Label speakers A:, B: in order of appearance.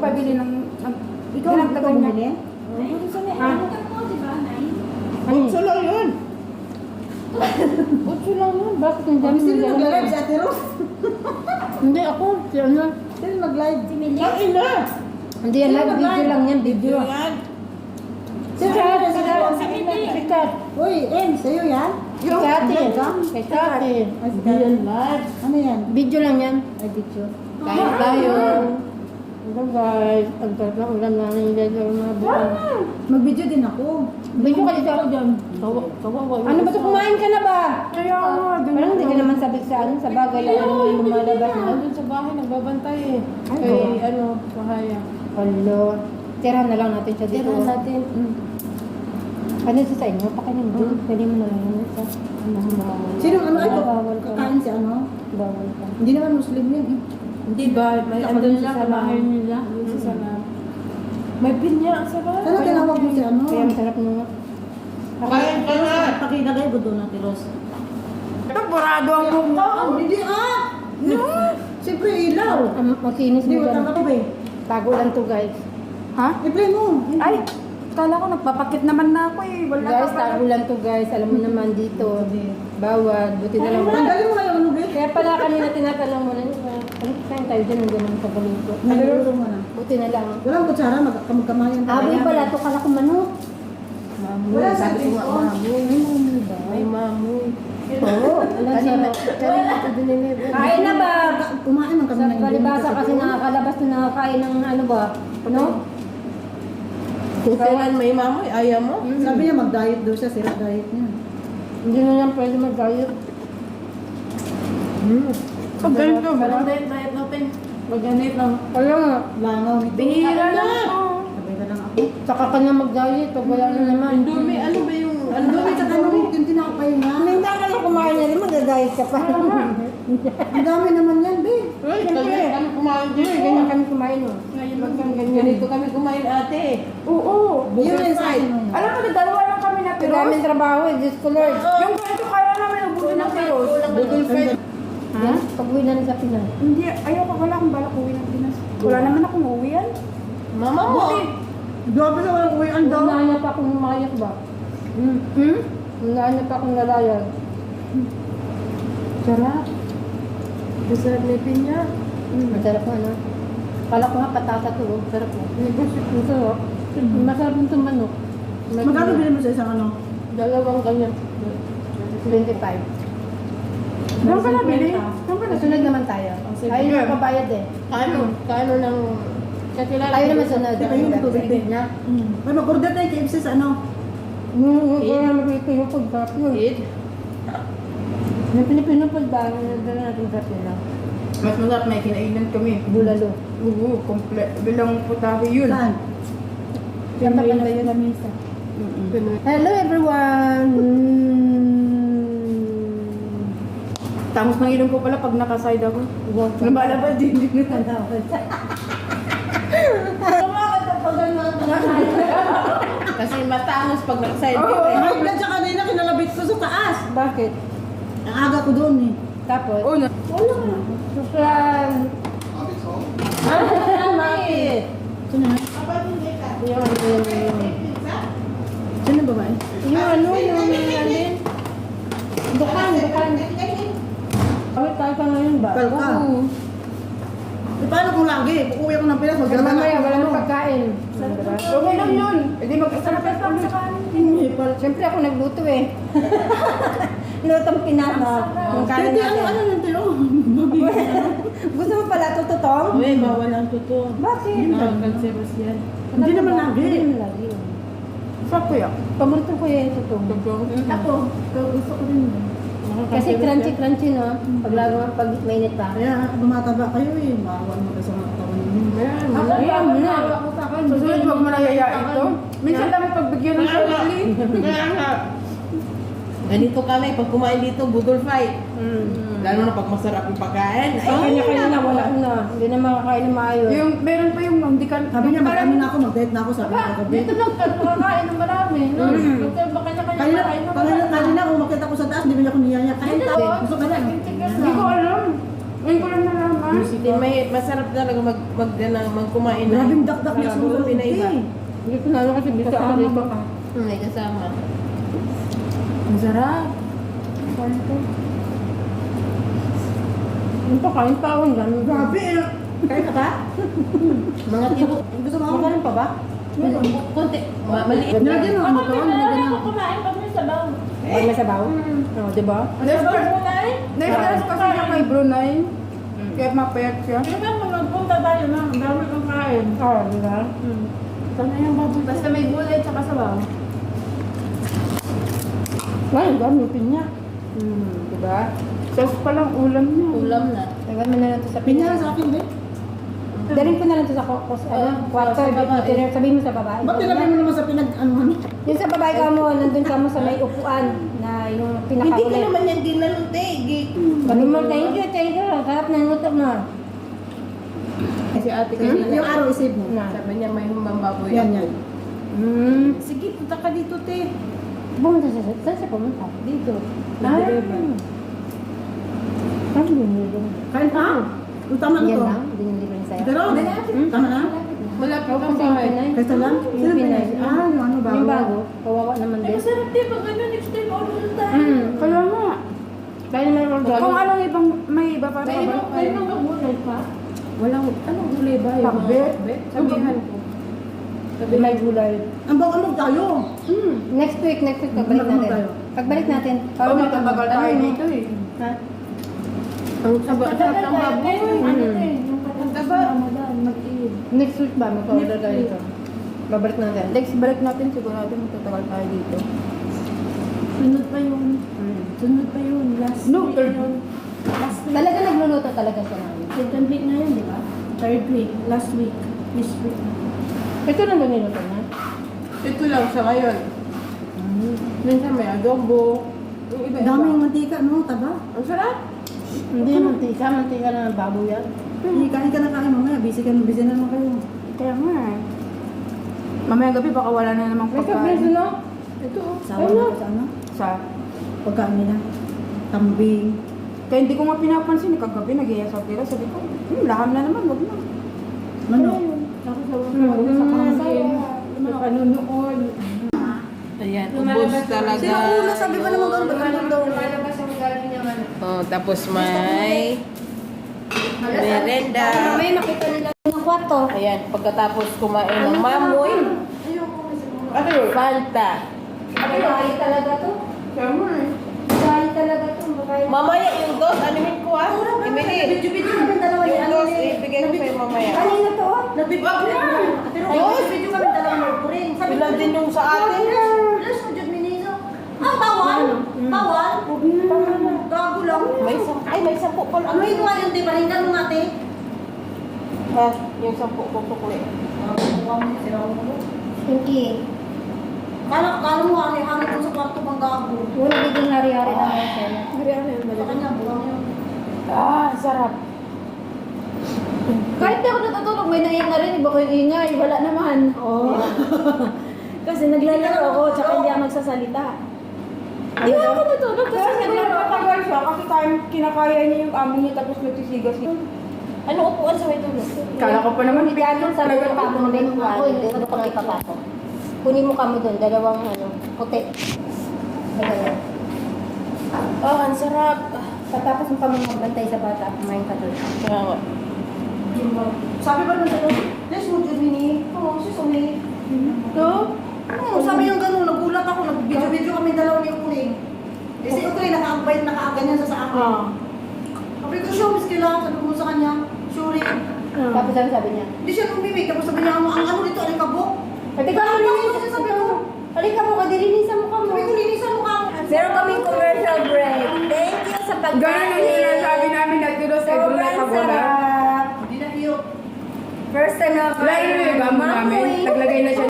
A: nagpabili ng... ng-
B: Ikaw ang
A: niya.
B: bumili?
A: Ha?
B: Bukso lang yun.
C: Utso lang yun. Bakit ang dami
B: Sino
C: ng
B: nag-live si Ate Rose?
C: Hindi ako. Si ano?
B: Sino nag-live? Si Millie. Ang ina!
C: Hindi yan live. Video lang yan. Video.
B: Yan.
C: Si Kat. Si Kat. Si Kat.
B: Uy, En, sa'yo yan?
C: Si Kati. Kay Kati.
B: Ay, si Kat.
C: live.
B: Ano yan?
C: Video lang yan.
B: Ay, video.
C: Kain tayo. Hello guys. Ang sarap ng ulam namin guys. Ang mga buwan.
B: Mag-video din ako.
C: Video ka dito ako dyan. Tawa, tawa. Ano ba ito? Kumain ka na ba?
A: Kaya dun
C: Parang hindi ka naman sabi sa ano, sa bagay lang ano yung lumalabas na.
D: Nandun sa bahay, nagbabantay eh.
C: Ay,
D: Kay ano, Pahaya.
C: Hello. Tirahan na lang natin siya dito.
D: Tirahan natin.
C: Mm. Ano ito sa inyo? Pakainin mo. Pwede mo na lang yun. Ano, bawal.
B: Sino ano ito?
C: Bawal ka.
B: Kakain si ano?
C: Bawal ka.
B: Hindi naman Muslim yun eh.
D: Hindi ba? May
B: Sa
D: andun
B: kanila,
D: sa bahay nila. Andun sa salam. May pinya ang sarap.
B: Sana tinawag mo si ano?
C: Kaya masarap nung nga.
B: Kain ka na! Pakilagay ko doon Ate Rose.
A: Ito, burado ang mukha.
B: Oh, hindi ah! No! Siyempre ilaw.
C: Ang makinis
B: Hindi
C: mo
B: mo ko ba eh?
C: Tago lang to guys.
A: Ha?
B: I-play mo.
A: Ay, kala ko nagpapakit naman na ako eh. Wala
C: Guys,
A: ka
C: tago lang to guys. Alam mo naman dito. Bawal. Buti na lang.
B: Tanggalin mo nga yung ano, Beth.
C: Kaya pala kanina tinatanong mo na niya. Ano kain tayo dyan? Nandiyan naman sa balito.
B: Nagulong mo na.
C: Buti na lang.
B: Walang kutsara, mag- kamagkamayan pa.
C: Aboy pala to kala ko manok.
D: Mamoy.
B: Wala
D: Sabi ko nga,
B: sa
D: mamoy.
C: Ay, ba?
D: May mamoy.
C: Oo. Sa
D: Kanina, kanina ito diniliver.
C: Kain na ba?
B: Kumain man kami
C: Sa
B: ng
C: palibasa kasi nakakalabas na nakakain ng ano ba? No?
D: Kung kailan may mamoy, ayaw mo?
B: Sabi niya mag-diet daw siya, sira diet niya.
C: Hindi na lang pwede mag-diet.
D: Hmm.
A: Pag ganito,
D: Parang diet, diet natin. Ganit lang.
C: Kaya nga.
B: Langaw nito.
A: Bihira lang
B: ka lang ako.
C: Saka ka na mag-diet pag wala na naman.
D: Indomie, ano ba yung...
B: Ano ba sa ano? Yung tinapay nga.
C: Hindi ka na kumain na rin, mag-diet ka pa.
B: Ang dami naman yan, be.
D: Uy, ganyan kami kumain din.
C: Hindi, ganyan kami kumain oh.
D: Ganito kami kumain ate.
A: Oo.
B: Yun yung yan.
A: Alam mo, dalawa lang kami na
C: Pero
A: pero
C: daming trabaho eh, Diyos ko Lord.
A: Yung ganito kaya namin ubusin ng piros.
D: Google Fight.
C: Ha? Pag uwi na rin sa Pinas.
A: Hindi, ayoko, wala akong balak uwi ng Pinas. Wala naman akong uwian.
D: Mama mo.
B: Grabe na walang uwian daw.
C: Unahan pa akong lumayas ba?
A: Hmm? Hmm?
C: Unahan pa akong lalayag.
D: Sarap. Masarap na pinya.
C: Masarap nga no? Kala ko nga patata to. oh. Sarap mo. Masarap. Masarap yung tumanok.
B: Magkano bilhin mo sa isang ano?
D: Dalawang ganyan.
C: 25.
A: Saan ka nabili? Saan ka?
C: Sunod naman tayo.
D: sige.
C: Tayo na pabayad eh.
D: Kano? Kano ng... Kakilala
C: Tayo
D: ko
C: naman
D: sa-
C: sunod.
B: Di ba yung tubig din?
C: Na?
B: Ay, mag-order tayo KFC sa ano?
C: Hmm, kaya Pilipino food. Sarap yun.
D: Eat.
C: Yung Pilipino food ba? Dala natin sa Pila.
A: Mas masarap may kinainan kami.
C: Bulalo.
A: Oo, komple. Bilang putahe yun.
B: Saan?
C: Saan pa na yun? Lamisa.
D: Pinoy.
C: Hello everyone!
A: Tangos ng ilong ko pala pag nakaside ako. Lumalabas din din na
D: Kasi matangos pag nag-side
A: Oo.
D: view eh.
B: Ang blood siya kanina, kinalabit ko sa taas.
C: Bakit?
B: Ang aga ko doon eh.
C: Tapos?
A: Oo na.
C: Sukran! Ah, bakit?
B: Sino na?
C: Yung ano yung yung
B: Sino babae?
C: yung ano yung alin? Dukan, dukan. Bakit tayo ka ngayon ba?
B: Kalka.
C: Oo.
B: Eh, paano kung lagi? Uuwi ako ng Pinas,
C: Pero
B: magdala
C: mamaya,
B: ako
C: wala
B: ng
C: nang
B: ano.
C: pagkain.
A: Okay lang yun. Hindi mag-isarap ka sa kanin.
B: Hindi pala.
C: Siyempre ako nagluto eh. Lutong pinama. Yung kanin
B: Hindi, ano,
C: natin.
B: ano lang tayo?
C: Gusto mo pala ito totoo?
D: Uy, bawal ang totoo.
C: Bakit?
D: Ah, San Sebastian.
B: Hindi naman lagi.
C: Hindi naman lagi. oh.
A: Sarap ko yan.
C: Ko yung totoo.
B: Ako, gusto ko din.
C: Kasi crunchy-crunchy no? Pag lalo pag mainit pa.
B: Kaya tumataba kayo eh. Maawan mo kasi mga katawan ninyo.
D: Ayan.
C: Ayan.
A: Susunod, huwag mo na yayain to. Minsan lang pagbigyan ng sarili.
D: Kaya nga. Ganito kami, pag kumain dito, Google Fight. Lalo na pag masarap yung pagkain.
C: Ay, kanya-kanya na, wala na. Hindi na makakain na maayos.
A: Yung, meron pa yung hindi ka...
B: Sabi niya, mag-ano na ako, mag-diet na ako, sabi ko gabi.
D: Dito lang ka makakain ng marami. No? Ito, baka kanya-kanya
B: Kanina,
D: kain ng
B: kanina, kanina, umakit ako sa taas, hindi niya ako niyaya. Kain tayo. Gusto ka na.
A: Hindi ko alam. Ngayon ko lang nalaman.
D: Hindi, may, masarap talaga mag, mag, mag, magkumain ng
B: Grabing dakdak na
D: Marami
B: sumunod.
D: pinaiba.
B: eh.
C: Hindi ko nalo kasi dito ako dito.
D: Hmm, May kasama.
A: Masarap.
C: Ito kain pa ako. Ganun.
B: Grabe eh.
D: Kaya ka ba? Mga tipo.
B: Gusto mo ako?
D: Magaling pa ba? Kunti. Ma- Maliit.
B: Nilagyan mo to? Nilagyan mo.
C: kumain pag may sabaw. Pag may sabaw? Oo, di ba?
A: Next next kasi niya kay Brunei. Kaya mapayat siya.
C: Di ba magpunta tayo na? Ang dami kong kain. Oo, di ba?
A: Sana yung baboy. Basta may gulay tsaka sabaw.
C: Ngayon, gamitin niya.
A: Hmm, diba? Sauce pa lang ulam niya.
D: Ulam na.
C: Lagyan mo na lang ito sa
B: Pinya
C: pinya.
B: sa akin, be.
C: Daling ko na lang ito sa kukos. Ano? Kwarto.
D: sa babae.
C: Sabihin mo sa babae.
B: Ba't nilagay mo naman sa pinag... Ano mo?
C: Yung sa babae ka mo, nandun ka mo sa may upuan na yung
D: Hindi ko
C: pinakaulit.
D: naman yan ginalute. Gi-
C: Sabi mo, thank you, thank you. Sarap ng luto mo.
D: Si ate kanina.
B: Yung araw isip mo.
C: Na.
D: Sabi niya may humbang baboy.
B: Yan, yan.
C: Hmm.
D: Sige, punta ka dito, te.
C: Pumunta siya. Saan siya pumunta? Dito.
D: Ah.
C: Saan binili?
B: Kain pa. Kung tama na
C: Yan
B: to.
C: lang, binili ko rin sa'yo.
B: Pero, tama na?
C: Sa
D: bahay.
C: Pinay.
B: Kaysa lang?
C: Yung
B: Sino
C: Pinay.
B: Pinay? Ah, yung ano bago.
C: Yung bago. Kawawa naman din.
D: di ba ganun next time order
C: Hmm.
A: Kaya nga.
C: Kaya naman ang
A: Kung anong ibang, may iba pa
D: Kaya
A: ba?
D: kaya mo magulay pa? Walang, anong gulay ba? Yung mga
A: Pakbet.
D: pakbet? Sabihan ko.
C: Sabi may gulay.
B: Ang bang tayo.
C: Hmm. Next week, next week, pagbalik
B: Ano
C: natin.
B: tayo?
C: Pagbalik natin.
A: Oo, matabagal tayo dito eh.
C: Ha?
D: Ang saba, sarap ng baboy.
C: Hmm.
D: Ang taba.
C: Next week ba? Mag-order tayo dito. Babalik natin.
A: Next balik natin sigurado matatagal tayo dito.
E: Sunod pa yun.
C: Hmm.
E: Sunod pa yun. Last
A: No,
E: week
A: third.
E: yun. Last week.
C: Talaga nagluluto talaga siya namin.
E: Second week na yun, di ba? Third week. Last week. This week.
C: Ito na ba niluto niya?
D: Ito lang sa ngayon. Minsan may adobo. Yung iba
B: Daming mantika, no? Taba.
D: Ang sarap.
C: Hindi, mantika. Mantika na ng baboy yan.
B: Hindi, kain ka na kain mamaya. Busy ka na, busy na naman kayo.
A: Kaya nga eh. Mamayang gabi baka wala na namang
C: May kapreso
A: pagkain.
C: no?
D: Ito oh.
B: Sawa na ako sa ano?
A: Sa,
B: Pagkain nila. Kambing.
A: kaya hindi ko nga pinapansin. eh, Kagabi nag-iaya sa tira. Sabi ko, hmm, laham na naman. Wag na.
B: Manok.
E: Tapos
C: Hmm.
E: sa.
C: Sa panunood.
D: Ayan, ubos talaga.
B: Sino una? Sabi ba naman gano'n? Ba't daw?
C: Lumalabas ang galing niya man.
D: Oh, tapos may merenda.
C: May makita nila ng kwarto.
D: Ayan, pagkatapos kumain ng mamoy. Ano yun? Fanta.
C: Babae talaga to.
A: Eh.
C: Babae talaga to. Babae.
D: Mamaya yung dos, anuhin ko ah. Emily,
B: Video-video kami dalawa ni
D: yung
B: ano
D: dos,
B: ni...
D: ibigay ko sa'yo mamaya.
C: Kanina to oh.
B: Nabibig ko na. Pero video kami dalawa ni Puring. Sabi
D: Bilang din yung sa atin.
B: Plus, Jud Miniso. Ah, bawal? Bawal? Gago lang.
D: May sampu, ay may sampu pala.
B: Ano ito yung di pa rin mo ate?
D: Ha, yung sampu ko tukli.
C: Pinky.
B: Kala, kala mo ano yung ko sa kwarto pang gago.
C: Yung hari-hari lang yung sila.
B: Sa kanya, buwang yun.
D: Ah, sarap.
A: Kahit di ako natutulog, may naiyak na rin. Iba ko yung ingay. Wala naman.
E: Oo. Kasi naglalaro ako, tsaka hindi ako magsasalita.
A: Hindi ako natulog kasi nagpapatagal siya. Kasi time, kinakaya niya yung amo niya tapos nagsisigas siya.
D: Ano upuan sa may tulog?
A: Kala ko pa naman, hindi
C: Diyan sa
A: talaga
C: mga kamo ng bentuan. Hindi ko pa ipapasok. Kunin mo kamo doon. Dalawang ano, puti.
D: Oh, ang sarap.
C: Pagkatapos mo kamo magbantay sa bata, kumain ka doon.
D: Kaya nga.
B: Sabi ba nung gano'n? Yes, mo Jud Mini. Oo, si Sumi.
A: Ito?
B: Oo, sabi yung gano'n, nagulat ako. Nag-video-video kami dalawa ni Uling. Eh si Uling, naka-abay, naka-ganyan sa sa akin.
A: Ah.
B: Sabi ko, show, miss kailangan. Sabi ko sa kanya, Shuri.
C: Tapos sabi sabi niya,
B: Hindi siya lumimik. Tapos sabi niya, ang ano dito, alikabok.
C: Pati ka mo linisan
B: Sabi ko,
C: Halika mo ka, dilinisan mo ka mo.
B: sabi ko, linisan mo ka.
C: Meron kaming commercial break. Thank you sa pagkain.
A: Ganun ang sinasabi namin na tiro sa
C: Sobrang
A: Brunei Pagoda.
C: sarap.
B: Hindi na hiyo.
C: First time na ako.
A: Lain mo yung gamo namin. Naglagay na siya